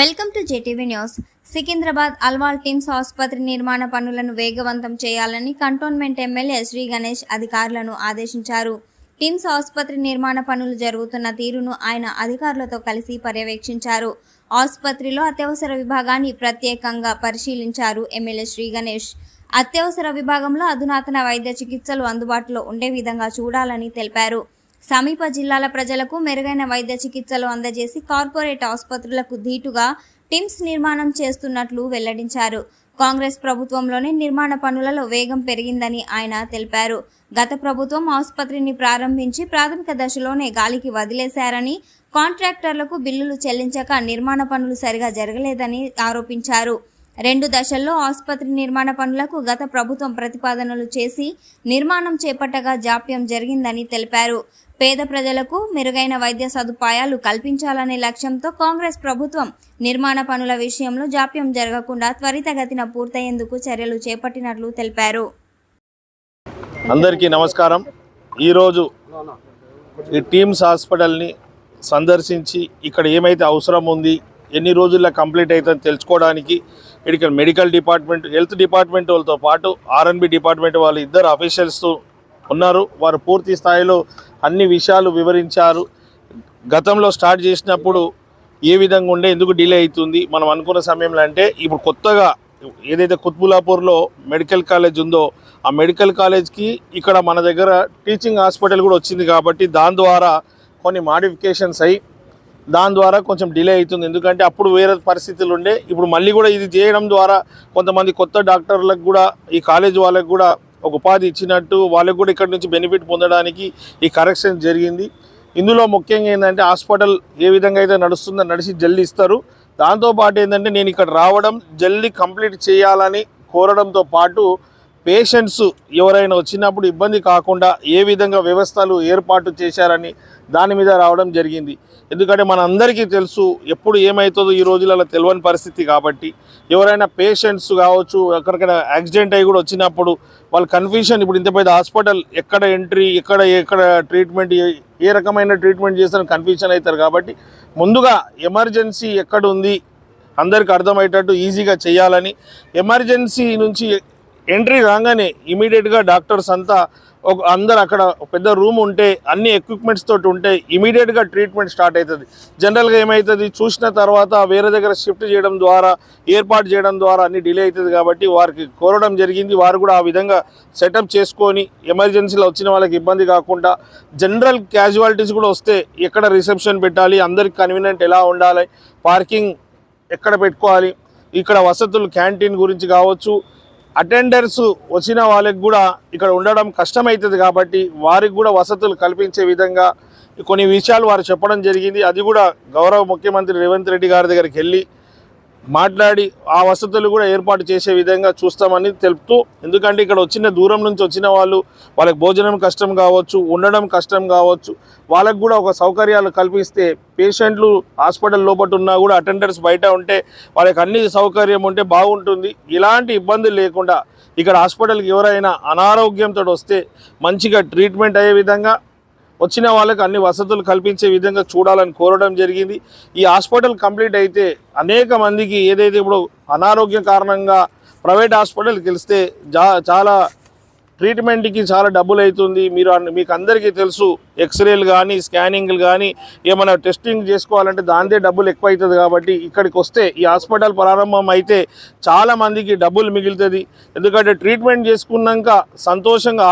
Welcome to JTV news. Secunderabad Alwal TIMS ఆసుపత్రి నిర్మాణ పనులను వేగవంతం చేయాలని కంటోన్మెంట్ ఎమ్మెల్యే శ్రీ గణేష్ అధికారులను ఆదేశించారు. టిమ్స్ ఆసుపత్రి నిర్మాణ పనులు జరుగుతున్న తీరును ఆయన అధికారులతో కలిసి పర్యవేక్షించారు. ఆసుపత్రిలో అత్యవసర విభాగాన్ని ప్రత్యేకంగా పరిశీలించారు ఎమ్మెల్యే శ్రీ గణేష్. అత్యవసర విభాగంలో అధునాతన వైద్య చికిత్సలు అందుబాటులో ఉండే విధంగా చూడాలని తెలిపారు. సమీప జిల్లాల ప్రజలకు మెరుగైన వైద్య చికిత్సలు అందజేసి కార్పొరేట్ ఆసుపత్రులకు ధీటుగా టిమ్స్ నిర్మాణం చేస్తున్నట్లు వెల్లడించారు. కాంగ్రెస్ ప్రభుత్వంలోనే నిర్మాణ పనులలో వేగం పెరిగిందని ఆయన తెలిపారు. గత ప్రభుత్వం ఆసుపత్రిని ప్రారంభించి ప్రాథమిక దశలోనే గాలికి వదిలేశారని కాంట్రాక్టర్లకు బిల్లులు చెల్లించక నిర్మాణ పనులు సరిగా జరగలేదని ఆరోపించారు. రెండు దశల్లో ఆసుపత్రి నిర్మాణ పనులకు గత ప్రభుత్వం ప్రతిపాదనలు చేసి నిర్మాణం చేపట్టగా జాప్యం జరిగిందని తెలిపారు. పేద ప్రజలకు మెరుగైన వైద్య సదుపాయాలు కల్పించాలనే లక్ష్యంతో కాంగ్రెస్ ప్రభుత్వం నిర్మాణ పనుల విషయంలో జాప్యం జరగకుండా త్వరితగతిన పూర్తయ్యేందుకు చర్యలు చేపట్టినట్లు తెలిపారు. అందరికీ నమస్కారం. ఈరోజు ఈ టీమ్స్ హాస్పిటల్ని సందర్శించి ఇక్కడ ఏమైతే అవసరం ఉంది ఎన్ని రోజుల్లో కంప్లీట్ అవుతుందని తెలుసుకోవడానికి ఇక్కడ మెడికల్ డిపార్ట్మెంట్ హెల్త్ డిపార్ట్మెంట్ వాళ్ళతో పాటు ఆర్ఎన్బి డిపార్ట్మెంట్ వాళ్ళు ఇద్దరు అఫీషియల్స్ ఉన్నారు. వారు పూర్తి స్థాయిలో అన్ని విషయాలు వివరించారు. గతంలో స్టార్ట్ చేసినప్పుడు ఏ విధంగా ఉండే ఎందుకు డిలే అవుతుంది మనం అనుకున్న సమయంలో అంటే ఇప్పుడు కొత్తగా ఏదైతే కుత్బులాపూర్లో మెడికల్ కాలేజ్ ఉందో ఆ మెడికల్ కాలేజ్కి ఇక్కడ మన దగ్గర టీచింగ్ హాస్పిటల్ కూడా వచ్చింది కాబట్టి దాని ద్వారా కొన్ని మాడిఫికేషన్స్ అయ్యి దాని ద్వారా కొంచెం డిలే అవుతుంది. ఎందుకంటే అప్పుడు వేరే పరిస్థితులు ఉండే. ఇప్పుడు మళ్ళీ కూడా ఇది చేయడం ద్వారా కొంతమంది కొత్త డాక్టర్లకు కూడా ఈ కాలేజ్ వాళ్ళకు కూడా ఒక ఉపాధి ఇచ్చినట్టు వాళ్ళకు కూడా ఇక్కడ నుంచి బెనిఫిట్ పొందడానికి ఈ కరెక్షన్ జరిగింది. ఇందులో ముఖ్యంగా ఏంటంటే హాస్పిటల్ ఏ విధంగా అయితే నడుస్తుందో నడిచి జల్దీ ఇస్తారు. దాంతోపాటు ఏంటంటే నేను ఇక్కడ రావడం జల్దీ కంప్లీట్ చేయాలని కోరడంతో పాటు పేషెంట్స్ ఎవరైనా వచ్చినప్పుడు ఇబ్బంది కాకుండా ఏ విధంగా వ్యవస్థలు ఏర్పాటు చేశారని దాని మీద రావడం జరిగింది. ఎందుకంటే మన అందరికీ తెలుసు ఎప్పుడు ఏమవుతుందో ఈ రోజులలో తెలియని పరిస్థితి కాబట్టి ఎవరైనా పేషెంట్స్ కావచ్చు ఎక్కడికైనా యాక్సిడెంట్ అయ్యి కూడా వచ్చినప్పుడు వాళ్ళ కన్ఫ్యూషన్ ఇప్పుడు ఇంత పెద్ద హాస్పిటల్ ఎక్కడ ఎంట్రీ ఎక్కడ ఎక్కడ ట్రీట్మెంట్ ఏ- ఏ రకమైన ట్రీట్మెంట్ చేస్తారని కన్ఫ్యూషన్ అవుతారు కాబట్టి ముందుగా ఎమర్జెన్సీ ఎక్కడ ఉంది అందరికి అర్థమయ్యేటట్టు ఈజీగా చేయాలని ఎమర్జెన్సీ నుంచి ఎంట్రీ రాగానే ఇమీడియట్గా డాక్టర్స్ అంతా ఒక అందరు అక్కడ పెద్ద రూమ్ ఉంటే అన్ని ఎక్విప్మెంట్స్ తోటి ఉంటే ఇమీడియట్గా ట్రీట్మెంట్ స్టార్ట్ అవుతుంది జనరల్గా ఏమవుతుంది చూసిన తర్వాత వేరే దగ్గర షిఫ్ట్ చేయడం ద్వారా ఏర్పాటు చేయడం ద్వారా అన్ని డిలే అవుతుంది కాబట్టి వారికి కోరడం జరిగింది. వారు కూడా ఆ విధంగా సెటప్ చేసుకొని ఎమర్జెన్సీలో వచ్చిన వాళ్ళకి ఇబ్బంది కాకుండా జనరల్ క్యాజువాలిటీస్ కూడా వస్తే ఎక్కడ రిసెప్షన్ పెట్టాలి? అందరికి కన్వీనియంట్ ఎలా ఉండాలి? పార్కింగ్ ఎక్కడ పెట్టుకోవాలి? ఇక్కడ వసతులు క్యాంటీన్ గురించి కావచ్చు అటెండర్స్ వచ్చిన వాళ్ళకి కూడా ఇక్కడ ఉండడం కష్టమవుతుంది కాబట్టి వారికి కూడా వసతులు కల్పించే విధంగా కొన్ని విషయాలు వారు చెప్పడం జరిగింది. అది కూడా గౌరవ ముఖ్యమంత్రి రేవంత్ రెడ్డి గారి దగ్గరికి వెళ్ళి మాట్లాడి ఆ వసతులు కూడా ఏర్పాటు చేసే విధంగా చూస్తామని తెలుపుతూ ఎందుకంటే ఇక్కడ వచ్చిన దూరం నుంచి వచ్చిన వాళ్ళు వాళ్ళకి భోజనం కష్టం కావచ్చు ఉండడం కష్టం కావచ్చు వాళ్ళకు కూడా ఒక సౌకర్యాలు కల్పిస్తే పేషెంట్లు హాస్పిటల్ లోపల ఉన్నా కూడా అటెండర్స్ బయట ఉంటే వాళ్ళకి అన్ని సౌకర్యం ఉంటే బాగుంటుంది. ఇలాంటి ఇబ్బందులు లేకుండా ఇక్కడ హాస్పిటల్కి ఎవరైనా అనారోగ్యంతో వస్తే మంచిగా ట్రీట్మెంట్ అయ్యే విధంగా వచ్చిన వాళ్ళకి అన్ని వసతులు కల్పించే విధంగా చూడాలని కోరడం జరిగింది. ఈ హాస్పిటల్ కంప్లీట్ అయితే అనేక మందికి ఏదైతే ఇప్పుడు అనారోగ్య కారణంగా ప్రైవేట్ హాస్పిటల్కి వెళ్తే జా చాలా ట్రీట్మెంట్కి చాలా డబ్బులు అవుతుంది మీరు మీకు అందరికీ తెలుసు ఎక్స్రేలు కానీ స్కానింగ్లు కానీ ఏమైనా టెస్టింగ్ చేసుకోవాలంటే దాంతే డబ్బులు ఎక్కువ అవుతుంది కాబట్టి ఇక్కడికి వస్తే ఈ హాస్పిటల్ ప్రారంభం అయితే చాలా మందికి డబ్బులు మిగులుతుంది. ఎందుకంటే ట్రీట్మెంట్ చేసుకున్నాక సంతోషంగా